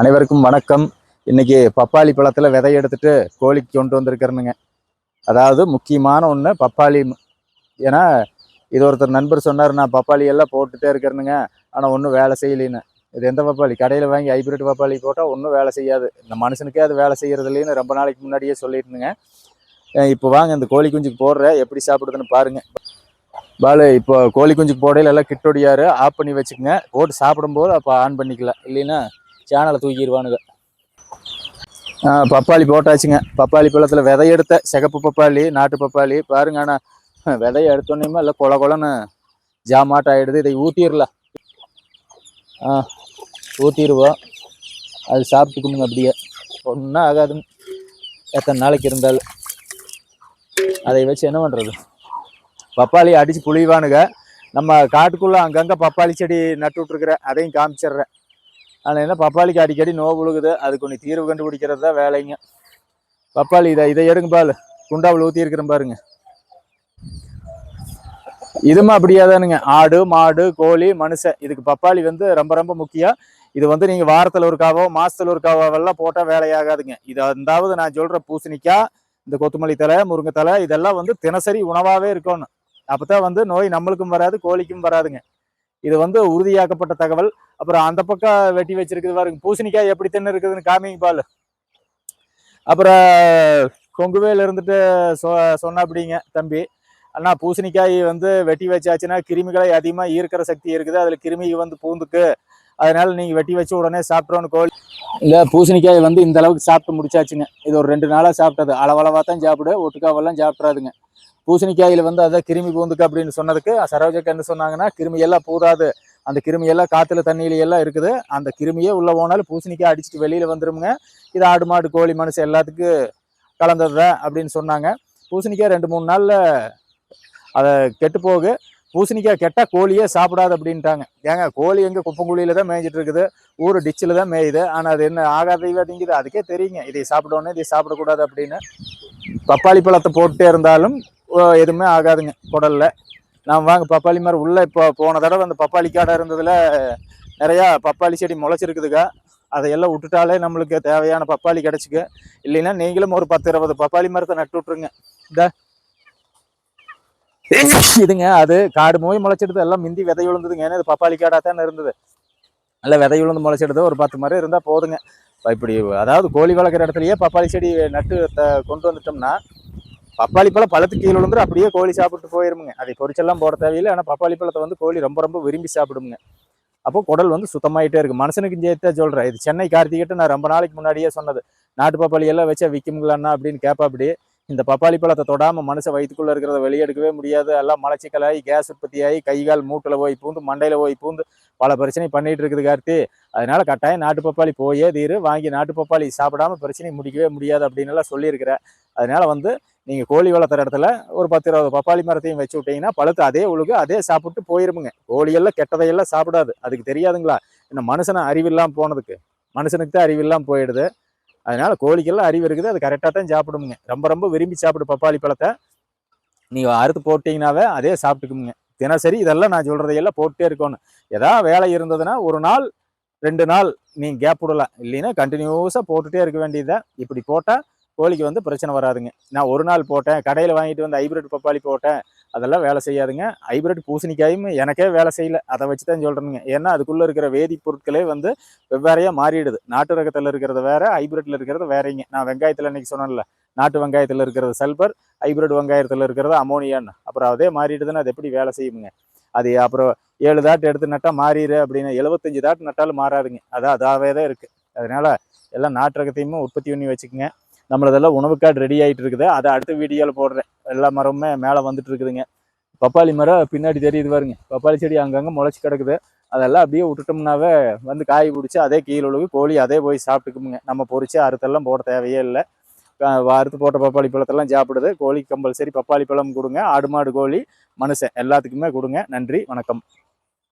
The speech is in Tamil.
அனைவருக்கும் வணக்கம். இன்னைக்கு பப்பாளி பழத்துல விதை எடுத்துட்டு கோழிக்கு கொண்டு வந்திருக்கிறேனுங்க. அதாவது முக்கியமான ஒன்று பப்பாளி ஏன்னா இது ஒருத்தர் நண்பர் சொன்னார் நான் பப்பாளி எல்லாம் போட்டுட்டே இருக்கிறேனுங்க. ஆனால் ஒன்றும் வேலை செய்யலைன்னு. இது எந்த பப்பாளி? கடையில் வாங்கி ஹைபிரிட் பப்பாளி போட்டால் ஒன்றும் வேலை செய்யாது. இந்த மனுஷனுக்கே அது வேலை செய்கிறது இல்லைன்னு ரொம்ப நாளைக்கு முன்னாடியே சொல்லிட்டுனுங்க. இப்போ வாங்க இந்த கோழி குஞ்சுக்கு போடுற எப்படி சாப்பிடுதுன்னு பாருங்கள் பாலு இப்போ கோழி குஞ்சுக்கு போடையில எல்லாம் கிட்டொடியாரு ஆஃப் பண்ணி வச்சுக்கோங்க. போட்டு சாப்பிடும்போது அப்போ ஆன் பண்ணிக்கலாம். இல்லைன்னா சேனலை தூக்கிடுவானுங்க. ஆ, பப்பாளி போட்டாச்சுங்க. பப்பாளி பழத்தில் விதையெடுத்த சிகப்பு பப்பாளி நாட்டு பப்பாளி. பாருங்க ஆனால் விதையை எடுத்தோன்னே இல்லை கொல கொலன்னு ஜாமாட் இதை ஊற்றிடலாம் ஆ ஊற்றிடுவோம் அது சாப்பிட்டுக்கணுங்க அப்படியே. ஒன்றும் ஆகாதுங்க. எத்தனை நாளைக்கு இருந்தாலும். அதை வச்சு என்ன பண்ணுறது பப்பாளி அடித்து புளிவானுங்க நம்ம காட்டுக்குள்ளே அங்கங்கே பப்பாளி செடி நட்டு விட்ருக்குறேன் அதையும் காமிச்சிடுறேன். ஆனால் என்ன பப்பாளிக்கு அடிக்கடி நோவு விழுகுது அதுக்கு ஒன்று தீர்வு கண்டுபிடிக்கிறது தான் வேலைங்க. பப்பாளி இதை இதை எடுங்க பால். குண்டாவில் ஊற்றிருக்கிறேன் பாருங்க. இதுமா அப்படியே தானுங்க. ஆடு மாடு கோழி மனுஷன். இதுக்கு பப்பாளி வந்து ரொம்ப ரொம்ப முக்கியம். இது வந்து நீங்கள் வாரத்தில் ஒருக்காவோ மாசத்துல ஒருக்காவோவெல்லாம் போட்டால் வேலையாகாதுங்க. இது அந்தாவது நான் சொல்கிற பூசணிக்காய் இந்த கொத்தமல்லி தலை முருங்கை தலை இதெல்லாம் வந்து தினசரி உணவாகவே இருக்கணும். அப்போ தான் வந்து நோய் நம்மளுக்கும் வராது கோழிக்கும் வராதுங்க. இது வந்து உறுதியாக்கப்பட்ட தகவல். அப்புறம் அந்த பக்கம் வெட்டி வச்சிருக்குது பாருங்க. பூசணிக்காய் எப்படி தின்னு இருக்குதுன்னு காமிங்க பால். அப்புறம் கொங்குவேல இருந்துட்டு சொ சொன்னாப்பிடிங்க தம்பி. அண்ணா பூசணிக்காய் வந்து வெட்டி வச்சாச்சுன்னா கிருமிகளை அதிகமாக ஈர்க்கிற சக்தி இருக்குது. அதில் கிருமி வந்து பூந்துக்கு. அதனால நீங்கள் வெட்டி வச்சு உடனே சாப்பிட்றோன்னு கோழி இல்லை பூசணிக்காய் வந்து இந்த அளவுக்கு சாப்பிட்டு முடிச்சாச்சுங்க. இது ஒரு ரெண்டு நாளாக சாப்பிட்டது. அளவளவாக தான் சாப்பிடு ஒட்டுக்காவெல்லாம் சாப்பிட்றாதுங்க பூசணிக்காயில் வந்து அதான் கிருமி பூந்துக்கு அப்படின்னு சொன்னதுக்கு சரோஜக்கு என்ன சொன்னாங்கன்னா கிருமி எல்லாம் பூதாது. அந்த கிருமி எல்லாம் காத்துல தண்ணியில எல்லாம் இருக்குது. அந்த கிருமியே உள்ள போனாலும் பூசணிக்காய் அடிச்சுட்டு வெளியில வந்துருமுங்க. இது ஆடு மாடு கோழி மனுஷன் எல்லாத்துக்கும் கலந்தது அப்படின்னு சொன்னாங்க. பூசணிக்காய் ரெண்டு மூணு நாளில் அதை கெட்டு போகு. பூசணிக்காய் கெட்டால் கோழியே சாப்பிடாது அப்படின்ட்டாங்க. ஏங்க கோழி எங்கே குப்பங்குழியில் தான் மேய்ஞ்சிட்டு இருக்குது? ஊர் டிச்சில் தான் மேயுது. ஆனால் அது என்ன ஆகாதீங்க திங்குது? அதுக்கே தெரியுங்க. இதை சாப்பிடணும் இதை சாப்பிடக்கூடாது அப்படின்னு. பப்பாளி பழத்தை போட்டுட்டே இருந்தாலும் எதுவுமே ஆகாதுங்க குடலில். நான் வாங்க பப்பாளி மரம் உள்ளே இப்போ போன தடவை அந்த பப்பாளி காடாக இருந்ததில் நிறையா பப்பாளி செடி முளைச்சிருக்குதுங்க அதையெல்லாம் விட்டுட்டாலே நம்மளுக்கு தேவையான பப்பாளி கிடச்சிக்க. இல்லைன்னா நீங்களும் ஒரு பத்து இருபது பப்பாளி மரத்தை நட்டு விட்ருங்க இந்த. இதுங்க அது காடு மோய் முளைச்சிடுது. எல்லாம் மிந்தி விதை விழுந்ததுங்க. ஏன்னா இது பப்பாளி காடாக தானே இருந்தது. நல்லா விதை விழுந்து முளைச்சிடுது. ஒரு பத்து மரம் இருந்தால் போதுங்க. இப்படி அதாவது கோழி வளர்க்குற இடத்துலையே பப்பாளி செடி நட்டு கொண்டு வந்துட்டோம்னா பப்பாளி பழம் பழத்துக்கு கீழே விழுந்துரும் அப்படியே கோழி சாப்பிட்டு போயிருமுங்க. அதை பொரிச்செல்லாம் போட தேவையில்லை ஆனால் பப்பாளி பழத்தை வந்து கோழி ரொம்ப ரொம்ப விரும்பி சாப்பிடுங்க அப்போ குடல் வந்து சுத்தமாயிட்டே இருக்கு. மனுஷனுக்கு சேர்த்தே சொல்றேன். இது சென்னை கார்த்திகிட்ட நான் ரொம்ப நாளைக்கு முன்னாடியே சொன்னது. நாட்டு பப்பாளி எல்லாம் வச்சா விற்குங்களா அப்படின்னு கேட்பா அப்படி இந்த பப்பாளி பழத்தை தொடாம மனுஷன் வயிற்றுக்குள்ள இருக்கிறத வெளியெடுக்கவே முடியாது. எல்லாம் மலச்சிக்கலாகி கேஸ் உற்பத்தி ஆகி கை கால் மூட்டில் போய் பூந்து மண்டையில போய் பூந்து பல பிரச்சனை பண்ணிட்டு இருக்குது கார்த்தி. அதனால கட்டாயம் நாட்டு பப்பாளி போயே தீரு. வாங்கி நாட்டு பப்பாளி சாப்பிடாம பிரச்சனை முடிக்கவே முடியாது அப்படின்னு எல்லாம் சொல்லியிருக்கிறேன். அதனால வந்து நீங்கள் கோழி வளர்த்துற இடத்துல ஒரு பத்து இருபது பப்பாளி மரத்தையும் வச்சு விட்டீங்கன்னா பழுத்து அதே உழுகு அதே சாப்பிட்டு போயிருமுங்க. கோழியெல்லாம் கெட்டதையெல்லாம் சாப்பிடாது. அதுக்கு தெரியாதுங்களா? இன்னும் மனுஷனை அறிவில்லாம போனதுக்கு. மனுஷனுக்கு தான் அறிவில்லாம போயிடுது. அதனால் கோழிக்கெல்லாம் அறிவு இருக்குது. அது கரெக்டாக தான் சாப்பிடுமுங்க. ரொம்ப ரொம்ப விரும்பி சாப்பிடு பப்பாளி பழத்தை. நீங்கள் அறுத்து போட்டிங்கனாவே அதே சாப்பிட்டுக்குமுங்க. தினசரி இதெல்லாம் நான் சொல்கிறதையெல்லாம் போட்டே இருக்கணும். எதாவது வேலை இருந்ததுன்னா ஒரு நாள் ரெண்டு நாள் நீங்கள் கேப் விடலாம் இல்லைன்னா கண்டினியூஸாக போட்டுகிட்டே இருக்க வேண்டியதுதான். இப்படி போட்டால் கோழிக்கு வந்து பிரச்சனை வராதுங்க. நான் ஒரு நாள் போட்டேன் கடையில் வாங்கிட்டு வந்து ஹைபிரிட் பப்பாளி போட்டேன் அதெல்லாம் வேலை செய்யாதுங்க. ஹைபிரிட் பூசணிக்காயும் எனக்கே வேலை செய்யல. அதை வச்சு தான் சொல்கிறேனுங்க ஏன்னா அதுக்குள்ளே இருக்கிற வேதிப்பொருட்களே வந்து வெவ்வேறையாக மாறிடுது. நாட்டு ரகத்தில் இருக்கிறத வேறு ஹைப்ரிட்டில் இருக்கிறது வேறைங்க. நான் வெங்காயத்தில் இன்றைக்கி சொன்னேன்ல நாட்டு வெங்காயத்தில் இருக்கிறது சல்பர் ஹைபிரிட் வெங்காயத்தில் இருக்கிறது அமோனியான்னு அப்புறம் அதே மாறிடுதுன்னு அது எப்படி வேலை செய்யுங்க அது அப்புறம் ஏழு தாட்டு எடுத்து நட்டால் மாறிடு அப்படின்னு எழுபத்தஞ்சு தாட்டு நட்டாலும் மாறாதுங்க. அதான் அதாவே தான் இருக்குது அதனால் எல்லாம் நாட்டு ரகத்தையுமே உற்பத்தி பண்ணி வச்சுக்கோங்க. நம்மளதெல்லாம் உணவு கார்டு ரெடி ஆகிட்டு இருக்குது அதை அடுத்த வீடியோவில் போடுறேன். எல்லா மரமுமே மேலே வந்துட்டு இருக்குதுங்க பப்பாளி மரம் பின்னாடி தெரியுது பாருங்க. பப்பாளி செடி அங்கங்கே முளைச்சி கிடக்குது. அதெல்லாம் அப்படியே விட்டுட்டோம்னாவே வந்து காய் பிடிச்சி அதே கீழே உழுகு கோழி அதே போய் சாப்பிட்டுக்குமுங்க. நம்ம பொறிச்சு அறுத்தெல்லாம் போட தேவையே இல்லை. அறுத்து போட்ட பப்பாளி பழத்தெல்லாம் சாப்பிடுது. கோழி கம்பல்சரி பப்பாளி பழம் கொடுங்க. ஆடு மாடு கோழி மனுஷன் எல்லாத்துக்குமே கொடுங்க. நன்றி வணக்கம்.